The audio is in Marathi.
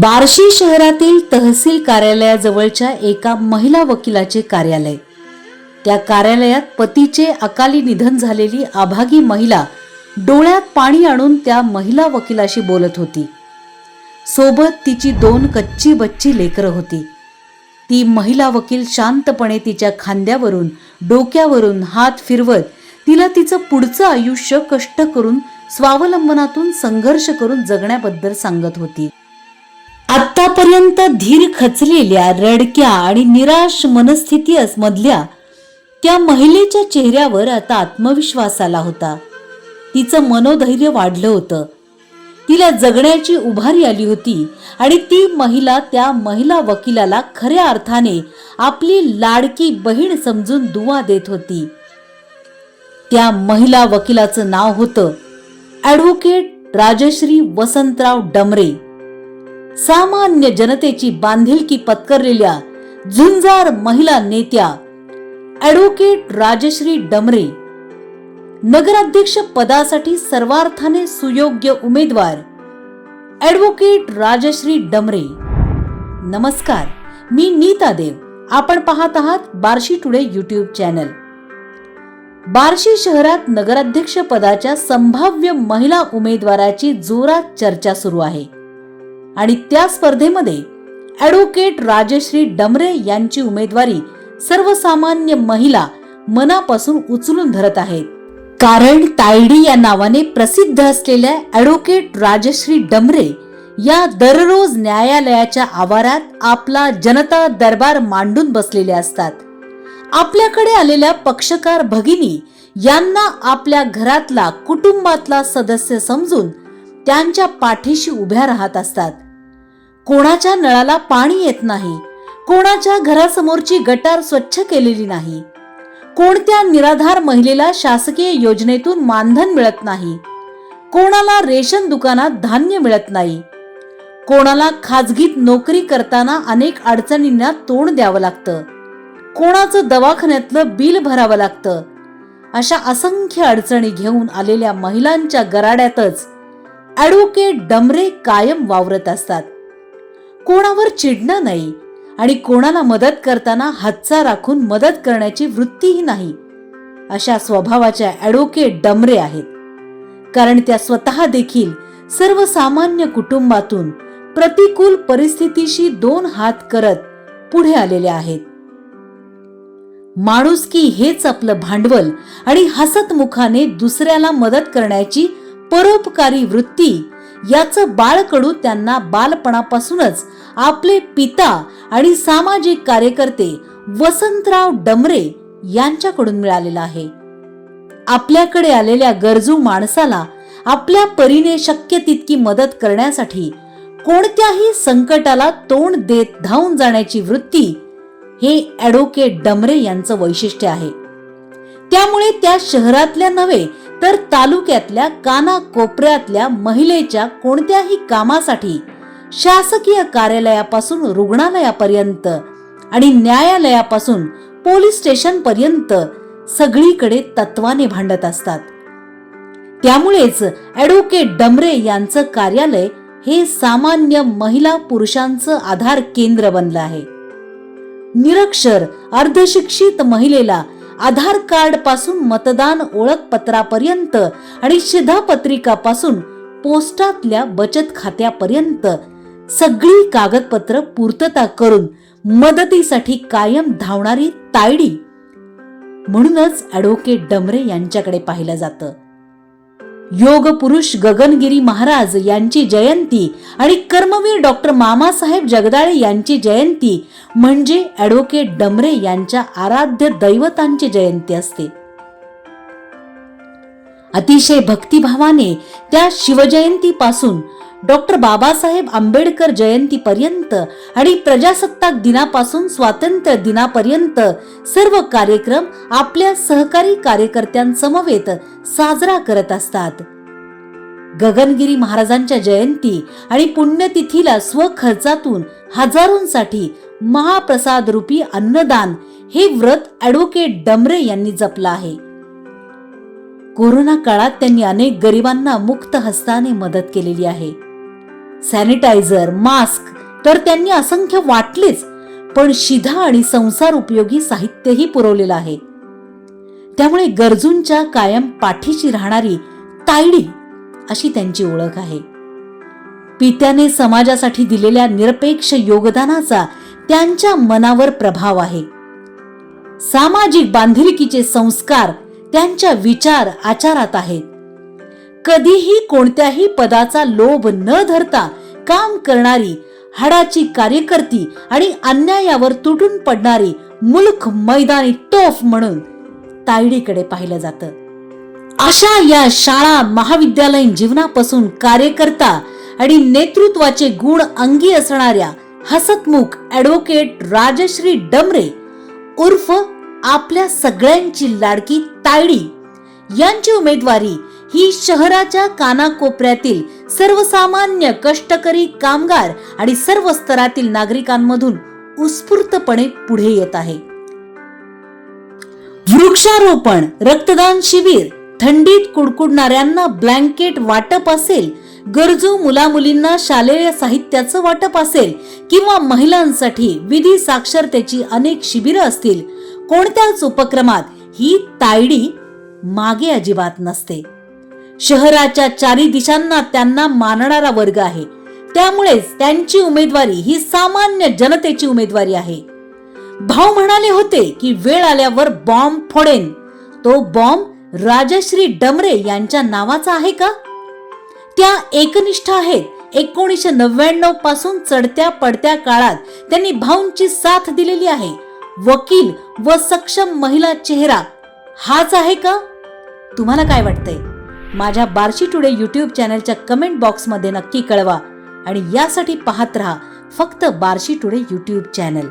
बार्शी शहरातील तहसील कार्यालयाजवळच्या एका महिला वकिलाचे कार्यालय. त्या कार्यालयात पतीचे अकाली निधन झालेली आभागी महिला डोळ्यात पाणी आणून त्या महिला वकिलाशी बोलत होती. सोबत तिची दोन कच्ची बच्ची लेकरं होती. ती महिला वकील शांतपणे तिच्या खांद्यावरून डोक्यावरून हात फिरवत तिला तिचं पुढचं आयुष्य कष्ट करून स्वावलंबनातून संघर्ष करून जगण्याबद्दल सांगत होती. आतापर्यंत धीर खचलेल्या रडक्या आणि निराश मनस्थिती मधल्या त्या महिलेच्या चेहऱ्यावर आता आत्मविश्वास आला होता. तिचं मनोधैर्य वाढलं होतं. तिला जगण्याची उभारी आली होती आणि ती महिला त्या महिला वकिलाला खऱ्या अर्थाने आपली लाडकी बहीण समजून दुवा देत होती. त्या महिला वकिलाचं नाव होतं ॲडव्होकेट राजश्री वसंतराव डमरे. सामान्य जनतेची बांधिलकी पत्करलेल्या झुंजार महिला नेत्या ॲडव्होकेट राजश्री डमरे. नगराध्यक्ष पदासाठी सर्वार्थाने सुयोग्य उमेदवार ॲडव्होकेट राजश्री डमरे. नमस्कार मी नीता देव. आपण पाहत आहात Barshi today YouTube channel. Barshi शहरात नगराध्यक्ष पदाच्या संभाव्य महिला उमेदवाराची जोरात चर्चा सुरू आहे. आणि त्या स्पर्धेमध्ये ॲडव्होकेट राजश्री डमरे यांची उमेदवारी सर्वसामान्य महिला मनापासून उचलून धरत आहेत. कारण तायडी या नावाने प्रसिद्ध असलेल्या ॲडव्होकेट राजश्री डमरे या दररोज न्यायालयाच्या आवारात आपला जनता दरबार मांडून बसलेल्या असतात. आपल्याकडे आलेल्या पक्षकार भगिनी यांना आपल्या घरातला कुटुंबातला सदस्य समजून त्यांच्या पाठीशी उभ्या राहत असतात. कोणाच्या नळाला पाणी येत नाही कोणाच्या घरासमोरची गटार स्वच्छ केलेली नाही कोणत्या निराधार महिलेला शासकीय योजनेतून मानधन मिळत नाही कोणाला रेशन दुकानात धान्य मिळत नाही कोणाला खाजगीत नोकरी करताना अनेक अडचणींना तोंड द्यावं लागतं कोणाचं दवाखान्यातलं बिल भरावं लागतं अशा असंख्य अडचणी घेऊन आलेल्या महिलांच्या गराड्यातच ॲडव्होकेट डमरे कायम वावरत असतात. कोणावर चिडणं नाही आणि कोणाला मदत करताना हातचा राखून मदत करण्याची वृत्तीही नाही. अशा स्वभावाच्या ॲडव्होकेट डमरे आहेत. कारण त्या स्वतः देखील सर्वसामान्य कुटुंबातून प्रतिकूल परिस्थितीशी दोन हात करत पुढे आलेल्या आहेत. माणुसकी हेच आपलं भांडवल आणि हसतमुखाने दुसऱ्याला मदत करण्याची परोपकारी वृत्ती याचं बाळकडू त्यांना बालपणापासूनच आपले पिता आणि सामाजिक कार्यकर्ते वसंतराव डमरे यांच्याकडून मिळालेला आहे. आपल्याकडे आलेल्या गरजू माणसाला आपल्या परीने शक्य तितकी मदत करण्यासाठी कोणत्याही संकटाला तोंड देत धावून जाण्याची वृत्ती हे ॲडव्होकेट डमरे यांचं वैशिष्ट्य आहे. त्यामुळे त्या शहरातल्या नव्हे तर तालुक्यातल्या कानाकोपऱ्यातल्या महिलेच्या कोणत्याही कामासाठी शासकीय कार्यालयापासून रुग्णालयापर्यंत आणि न्यायालयापासून पोलीस स्टेशन पर्यंत सगळीकडे तत्वाने भांडत असतात. त्यामुळेच ॲडव्होकेट डमरे यांचं कार्यालय हे सामान्य महिला पुरुषांचं आधार केंद्र बनलं आहे. निरक्षर अर्धशिक्षित महिलेला आधार कार्डपासून मतदान ओळखपत्रापर्यंत आणि शिधापत्रिकापासून पोस्टातल्या बचत खात्यापर्यंत सगळी कागदपत्र पूर्तता करून मदतीसाठी कायम धावणारी तायडी. म्हणूनच ॲडव्होकेट डमरे यांच्याकडे पाहिलं जातं. योग पुरुष गगनगिरी महाराज यांची जयंती आणि कर्मवीर डॉक्टर मामासाहेब जगदाळे यांची जयंती म्हणजे ॲडव्होकेट डमरे यांच्या आराध्य दैवतांची जयंती असते. अतिशय भक्तिभावाने त्या शिवजयंतीपासून डॉक्टर बाबासाहेब आंबेडकर जयंतीपर्यंत आणि प्रजासत्ताक दिनापासून स्वातंत्र्य दिनापर्यंत सर्व कार्यक्रम आपल्या सहकारी कार्यकर्त्यांसमवेत साजरा करत असतात. गगनगिरी महाराजांच्या जयंती आणि पुण्यतिथीला स्वखर्चातून हजारोंसाठी महाप्रसाद रूपी अन्नदान हे व्रत ॲडव्होकेट डमरे यांनी जपलं आहे. कोरोना काळात त्यांनी अनेक गरिबांना मुक्त हस्ताने मदत केलेली आहे. सॅनिटायझर मास्क तर त्यांनी असंख्य वाटलेच पण शिधा आणि संसार उपयोगी साहित्यही पुरवलेलं आहे. त्यामुळे गरजूंच्या कायम पाठीशी राहणारी तायडी अशी त्यांची ओळख आहे. पित्याने समाजासाठी दिलेल्या निरपेक्ष योगदानाचा त्यांच्या मनावर प्रभाव आहे. सामाजिक बांधिलकीचे संस्कार त्यांच्या विचार आचारात आहेत. कधीही कोणत्याही पदाचा लोभ न धरता काम करणारी हाडाची कार्यकर्ती आणि अन्यायावर तुटून पडणारी मुल्क मैदानी तोफ म्हणून तायडीकडे पाहिलं जातं. अशा या शाळा महाविद्यालयीन जीवनापासून कार्यकर्ता आणि नेतृत्वाचे गुण अंगी असणाऱ्या हसतमुख ॲडव्होकेट राजश्री डमरे उर्फ आपल्या सगळ्यांची लाडकी तायडी यांची उमेदवारी ही शहराच्या कानाकोपऱ्यातील सर्वसामान्य कष्टकरी कामगार आणि सर्व स्तरातील नागरिकांमधून उत्स्फूर्तपणे पुढे येत आहे. वृक्षारोपण रक्तदान शिबिर थंडीत कुडकुडणाऱ्यांना ब्लँकेट वाटप असेल गरजू मुलामुलींना शालेय साहित्याचं वाटप असेल किंवा महिलांसाठी विधी साक्षरतेची अनेक शिबिरं असतील कोणत्याच उपक्रमात ही तायडी मागे अजिबात नसते. शहराच्या चारी दिशांना त्यांना मानणारा वर्ग आहे. त्यामुळेच त्यांची उमेदवारी ही सामान्य जनतेची उमेदवारी आहे. भाऊ म्हणाले होते की वेळ आल्यावर बॉम्ब फोडेन. तो बॉम्ब राजश्री डमरे यांच्या नावाचा आहे का? त्या एकनिष्ठ आहेत. एकोणीसशे नव्याण्णवपासून चढत्या पडत्या काळात त्यांनी भाऊंची साथ दिलेली आहे. वकील व सक्षम महिला चेहरा हाच आहे का? तुम्हाला काय वाटतंय? माझ्या बार्शी टुडे यूट्यूब चॅनलच्या कमेंट बॉक्समध्ये नक्की कळवा आणि यासाठी पाहत रहा फक्त बार्शी टुडे यूट्यूब चॅनल.